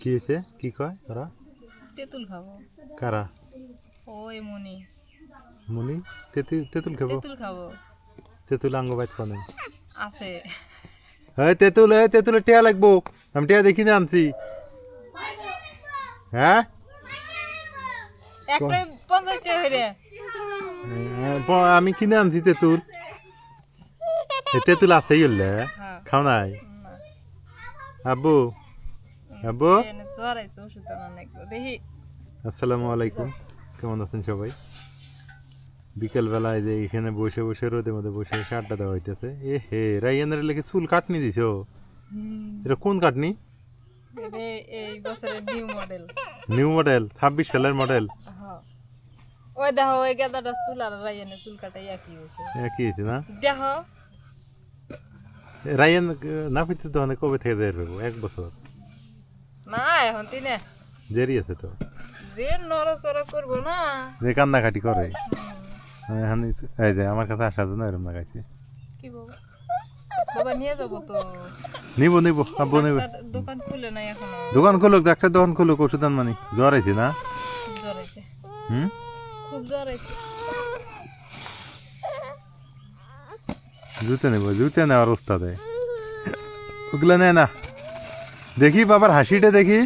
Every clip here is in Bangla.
কি হয়েছে কি কয় ওরা তেঁতুল খাব। কারা? ওই মনি। মুনি? তেঁতুল তেঁতুল খাব? তেঁতুল খাব। তেঁতুল আঙ্গ বাইত কনে আছে। হ্যাঁ তেঁতুল হ্যাঁ তেঁতুলের টিয়া লাগবো। আমি টিয়া দেখি না আনছি। হ্যাঁ? পঞ্চাশ টাকা করে হ্যাঁ, আমি কিনে আনছি তেঁতুল। তেঁতুল আছেই হলে হ্যাঁ। খাও নাই। আব্বু আব্বু? জ্বর আইছে ওষুধ আনা নাকি দেখি। আসসালামু আলাইকুম। কেমন আছেন সবাই? বিকেলবেলায় যে এখানে বসে বসে রোদের মধ্যে বসে বসে আড্ডা দেওয়া হইতেছে। এ হে রাইয়ানের লেগে চুল কাটনি দিছ? এটা কোন কাটনি? এই বছরের নিউ মডেল নিউ মডেল ছাব্বিশ সালের মডেল ওই দেখো ওই গাদাটা চুল আর রাইয়ানে চুল কাটাই একই হয়েছে কি হয়েছে না? দেখো। রাইয়ান না পেতে তো অনেক কবে থেকে দেয় এক বছর। না এখন তিনে। আছে তো। যে নড়াচড়া করব না। যে কান্নাকাটি করে। এখন এই যে আমার কাছে আসার জন্য এরকম লাগাইছে। কি বাবা বাবা নিয়ে যাব তো। নিব নিব আব্বু নিব। দোকান খুলে নাই এখনও। দোকান খুলুক একটা দোকান খুলুক ওষুধ মানে জ্বর আইছে না? জ্বর আইছে। হুম খুব জ্বর আইছে। জুতে নেব জুতে নেওয়ার ওস্তাদে। ওগুলো নেয় না। দেখি বাবার হাসিটা দেখি।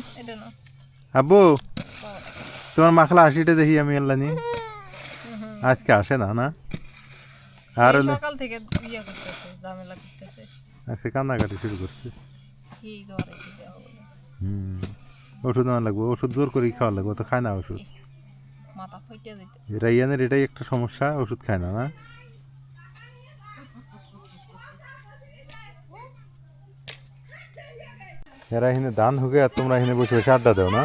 আব্বু তোমার মাখলা হাসিটা দেখি আমি আল্লাহ আজকে আসে না না? আর সকাল থেকে ইয়ে করতেছে ঝামেলা করতেছে। আজকে কান্নাকাটি শুরু করছে। কি জ্বর হুম ওষুধ আনা লাগবে ওষুধ জোর করে খাওয়া লাগবে তো খায় না ওষুধ। মাথা ফইটে রাইয়ানের এটাই একটা সমস্যা ওষুধ খায় না না? এরা এখানে ধান হুকে আর তোমরা এখানে বসে বসে আড্ডা দাও না?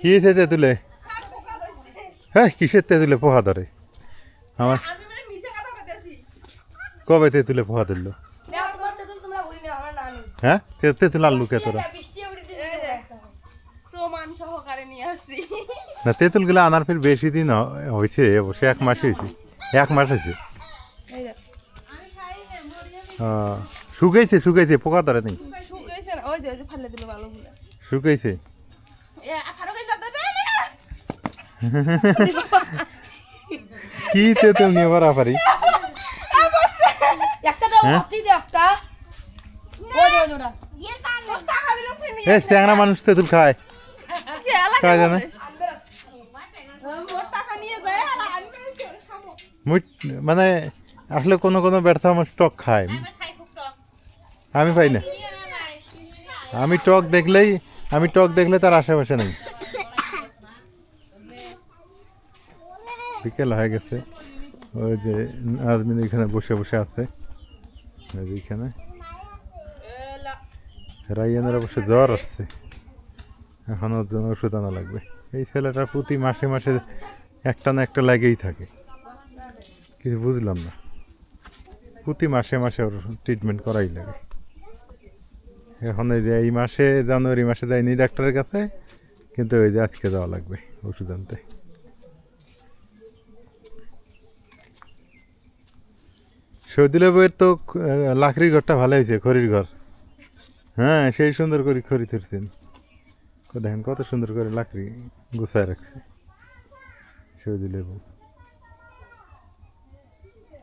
কি হয়েছে তেঁতুলে হ্যাঁ কিসের তেঁতুলে পোহা ধরে? আমার কবে তেঁতুলে পোহা দিল হ্যাঁ? তেঁতুল আনলু কে তোরা? না তেঁতুলগুলো আনার ফের বেশি দিন হয়েছে অবশ্যই এক মাস হয়েছে। এক মাস হয়েছে। আহ, শুকাইছে শুকাইছে পোকা ধরে নেই। শুকাইছে। না। ওই যে ওই যে ফালে দিল ভালো শুকাইছে। কি তেঁতুল নিয়ে হ্যাঁ? ওটা। এ চ্যাংরা মানুষ তেঁতুল খায়। খায় জানে? মুই- মানে আসলে কোনো কোনো ব্যর্থ আমার টক খায়। আমি পাই না। আমি টক দেখলেই, আমি টক দেখলে তার আশেপাশে নেই। বিকেল হয়ে গেছে। ওই যে আজমিন এখানে বসে বসে আছে। এখানে। রাইয়ানের অবশ্য জ্বর আসছে। এখন ওর জন্য ওষুধ আনা লাগবে। এই ছেলেটা প্রতি মাসে মাসে একটা না একটা লাগেই থাকে। কিছু বুঝলাম না। প্রতি মাসে মাসে ওর ট্রিটমেন্ট করাই লাগে। এখন এই যে এই মাসে, জানুয়ারি মাসে যায়নি ডাক্তারের কাছে, কিন্তু ওই যে আজকে যাওয়া লাগবে ওষুধ আনতে। সৌদিলে বইয়ের তো লাকড়ির ঘরটা ভালো হয়েছে, খড়ির ঘর। হ্যাঁ সেই সুন্দর করে খড়ি তুলছেন। দেখেন কত সুন্দর করে লাকড়ি গুছায় রাখছে সৌদি লেবু।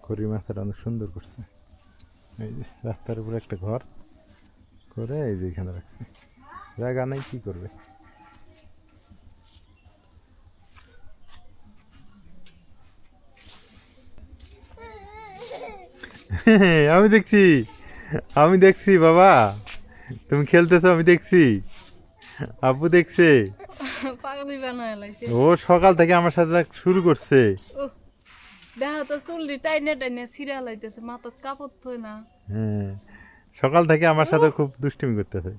খড়ি মাথাটা অনেক সুন্দর করছে। এই যে রাস্তার উপরে একটা ঘর। করে এই যে এখানে রাখছে জায়গা নাই কি করবে? আমি দেখছি আমি দেখছি বাবা। তুমি খেলতেছো আমি দেখছি। আপু দেখছে। ও সকাল থেকে আমার সাথে শুরু করছে। দেখো তো চুলটি টাইনে টাইনে ছিঁড়া লাইতেছে মাথার কাপড় থই না হ্যাঁ। সকাল থেকে আমার সাথে খুব দুষ্টুমি করতেছে।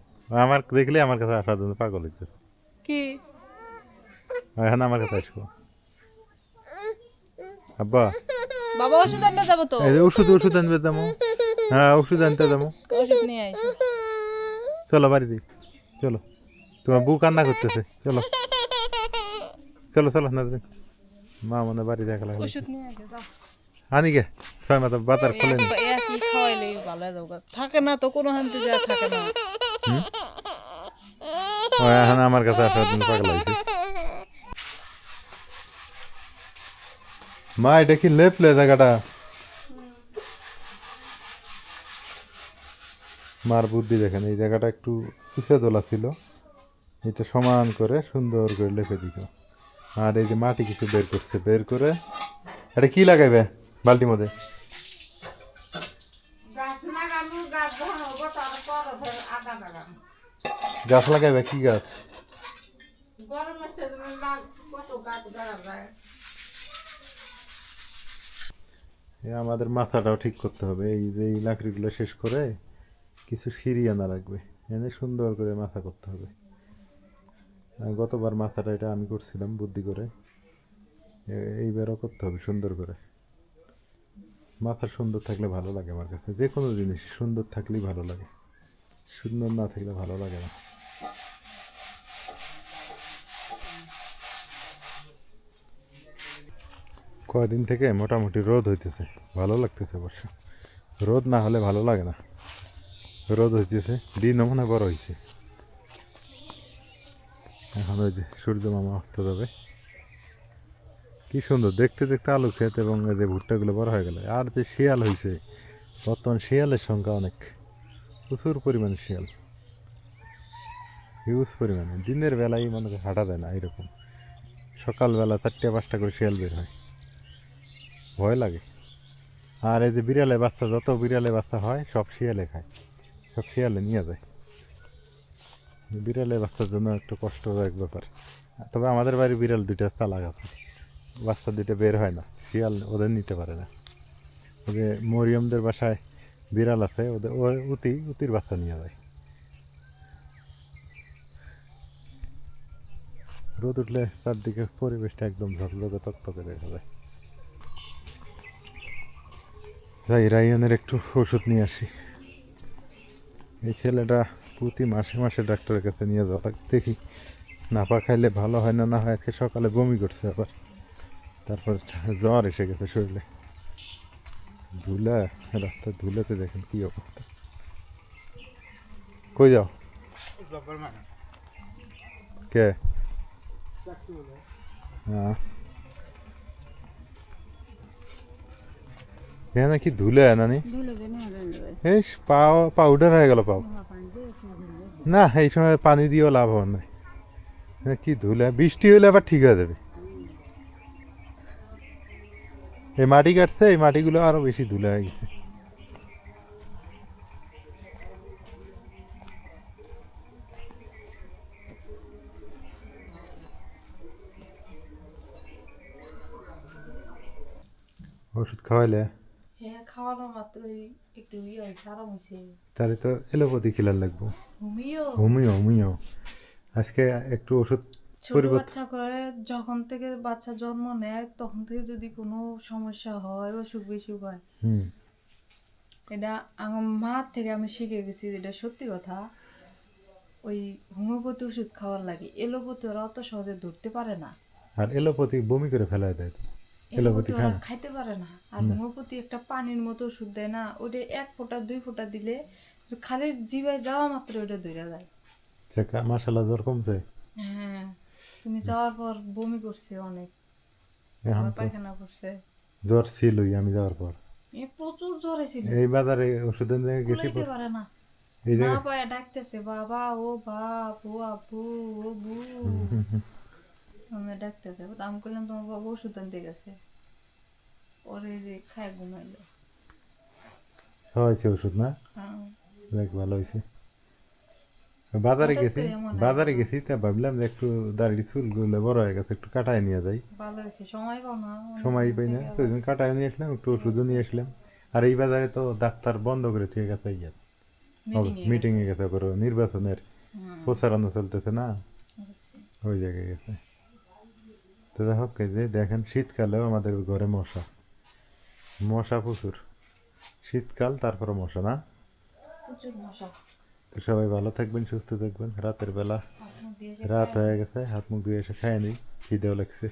আমার দেখলে আমার কাছে আসার জন্য পাগল হইতে কি? এখন আমার কাছে আসব। আব্বা। বাবা ওষুধ আনতে যাব তো? এই যে ওষুধ ওষুধ আনবে দামো হ্যাঁ ওষুধ আনতে দামো ওষুধ নিয়ে আইছি চলো বাড়ি দিই চলো। তোমার বউ কান্না করতেছে। চলো। চলো চলো না মা মনে বাড়ি দেখা লাগবে। ওষুধ নিয়ে আগে যাও আনি গে ছয় মাথা বাতার খোলে থাকে না তো কোনো হান্তি যা থাকে না। এখন আমার কাছে আসার জন্য পাগল হয়েছে। মা এটা কি লেপলে জায়গাটা? মার বুদ্ধি দেখেন এই জায়গাটা একটু উঁচে তোলা ছিল। এটা সমান করে সুন্দর করে লেপে দিত আর এই যে মাটি কিছু বের করছে বের করে। এটা কি লাগাইবে? বালতির মধ্যে গাছ লাগাইবে কি গাছ? আমাদের মাথাটাও ঠিক করতে হবে। এই যে এই লাকড়িগুলো শেষ করে কিছু সিঁড়ি আনা লাগবে। এনে সুন্দর করে মাথা করতে হবে। গতবার মাথাটা এটা আমি করছিলাম বুদ্ধি করে। এইবারও করতে হবে সুন্দর করে। মাথা সুন্দর থাকলে ভালো লাগে আমার কাছে। যে কোনো জিনিস, সুন্দর থাকলেই ভালো লাগে। সুন্দর না থাকলে ভালো লাগে না। কয়দিন থেকে মোটামুটি রোদ হইতেছে। ভালো লাগতেছে অবশ্য। রোদ না হলে ভালো লাগে না। রোদ হইতেছে, দিনও মনে বড় হয়েছে এখন ওই যে সূর্য মামা অস্ত যাবে। কি সুন্দর, দেখতে দেখতে আলু ক্ষেত এবং এই যে ভুট্টাগুলো বড় হয়ে গেল। আর যে শিয়াল হয়েছে বর্তমান শিয়ালের সংখ্যা অনেক। প্রচুর পরিমাণে শিয়াল। হিউজ পরিমাণে। দিনের বেলায় মনে হয় হাঁটা দেয় না এরকম। সকালবেলা চারটে, পাঁচটা করে শিয়াল বের হয়। ভয় লাগে। আর এই যে বিড়ালে বাচ্চা, যত বিড়ালে বাচ্চা হয়, সব শিয়ালে খায়। সব শিয়ালে নিয়ে যায়। বিড়ালে বাচ্চার জন্য একটু কষ্টদায়ক ব্যাপার। তবে আমাদের বাড়ি বিড়াল দুইটা চালাক আছে। বাচ্চা দুইটা বের হয় না। শিয়াল ওদের নিতে পারে না। ওদের মরিয়মদের বাসায় বিড়াল আছে, ওদের ও উতি, উতির বাচ্চা নিয়ে যায়। রোদ উঠলে চারদিকে পরিবেশটা একদম ঝকঝকে তকতকে দেখা যায়। যাই রাইয়ানের একটু ওষুধ নিয়ে আসি। এই ছেলেটা প্রতি মাসে মাসে ডাক্তারের কাছে নিয়ে যাওয়া দেখি নাপা খাইলে ভালো হয় না না হয়? সকালে বমি করছে আবার। তারপর জ্বর এসে গেছে শরীরে। ধুলা রাস্তা ধুলাতে দেখেন কি অবস্থা। কই যাও? কে? হ্যাঁ। এখানে কি ধুলে নানি এই পাও পাউডার হয়ে গেল পাও। না এই সময় পানি দিয়েও লাভ হওয়ার নাই। কি ধুলে বৃষ্টি হলে আবার ঠিক হয়ে যাবে। এই মাটি কাটছে এই মাটিগুলো আরও বেশি ধুলে হয়ে গেছে। ওষুধ খাওয়াইলে? হ্যাঁ খাওয়ানো মাত্রই একটু ইয়ে হয়েছে আরাম হয়েছে। তাহলে তো এলোপতি খিলার লাগবো। ঘুমিও হোমিও হোমিও। আজকে একটু ওষুধ ছোট বাচ্চা করে যখন থেকে বাচ্চা জন্ম নেয় তখন থেকে যদি কোনো সমস্যা হয় অসুখ বিসুখ হয় এটা আমার মার থেকে আমি শিখে গেছি এটা সত্যি কথা। ওই হোমিওপ্যাথি ওষুধ খাওয়ার লাগে এলোপ্যাথি ওরা অত সহজে ধরতে পারে না। আর এলোপতি বমি করে ফেলায় দেয়। এলোপ্যাথি এলোপ্যাথি ওরা খাইতে পারে না। আর হোমিওপ্যাথি একটা পানির মতো ওষুধ দেয় না ওটা এক ফোঁটা দুই ফোঁটা দিলে খালি জিভায় যাওয়া মাত্র ওটা ধরে যায়। মাসাল্লাহ জ্বর কমছে। হ্যাঁ। তুমি যাওয়ার পর বমি করছে অনেক। পায়খানা করছে। জ্বর ছিলই আমি যাওয়ার পর। প্রচুর জ্বর ছিল এই বাজারে ওষুধের জায়গায় গেছি পর- না। জায়গায় পায়ে ডাকতেছে বাবা ও বাপ ও আপু ও বু আমি ডাকতেছে আমি করলাম তোমার বাবা ওষুধ আনতে গেছে। ওরে যে খায় ঘুমাইলো। খাওয়াইছে ওষুধ না? হ্যাঁ। দেখ ভালো হয়েছে বাজারে গেছি। বাজারে গেছি তা ভাবলাম যে একটু দাড়ি চুলগুলো বড় হয়ে গেছে একটু কাটায় নিয়ে যাই। সময় পাও না সময় পাই না তো ওই কাটায় নিয়ে আসলাম একটু ওষুধও নিয়ে আসলাম। আর এই বাজারে তো ডাক্তার বন্ধ করে থেকে গেছে ইয়ে মিটিং এ গেছে? করে নির্বাচনের প্রচারণা চলতেছে না? ওই জায়গায় গেছে। তো যাই হোক যে দেখেন শীতকালেও আমাদের ঘরে মশা। মশা প্রচুর। শীতকাল তারপরে মশা না? প্রচুর মশা। তো সবাই ভালো থাকবেন, সুস্থ থাকবেন। রাতের বেলা রাত হয়ে গেছে, হাত মুখ ধুয়ে এসে খায় নি খিদেও লাগছে।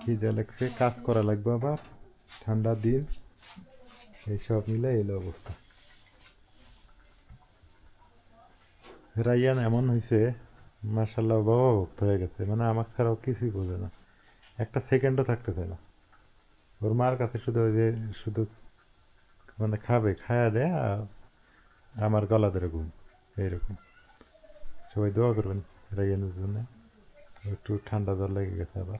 খিদে লাগছে, কাজ করা লাগবে আবার, ঠান্ডা দিন, এইসব মিলে এলো অবস্থা। রাইয়ান এমন হয়েছে মার্শাল্লাহ বাবা ভক্ত হয়ে গেছে মানে আমার ছাড়াও কিছুই বোঝে না। একটা সেকেন্ডও থাকতে চায় না। ওর মার কাছে শুধু ওই যে শুধু মানে খাবে, খায়া দেয় আমার গলা ধরে ঘুম, এইরকম। সবাই দোয়া করবেন রাইয়ানের জন্য একটু ঠান্ডা জ্বর লেগে গেছে আবার।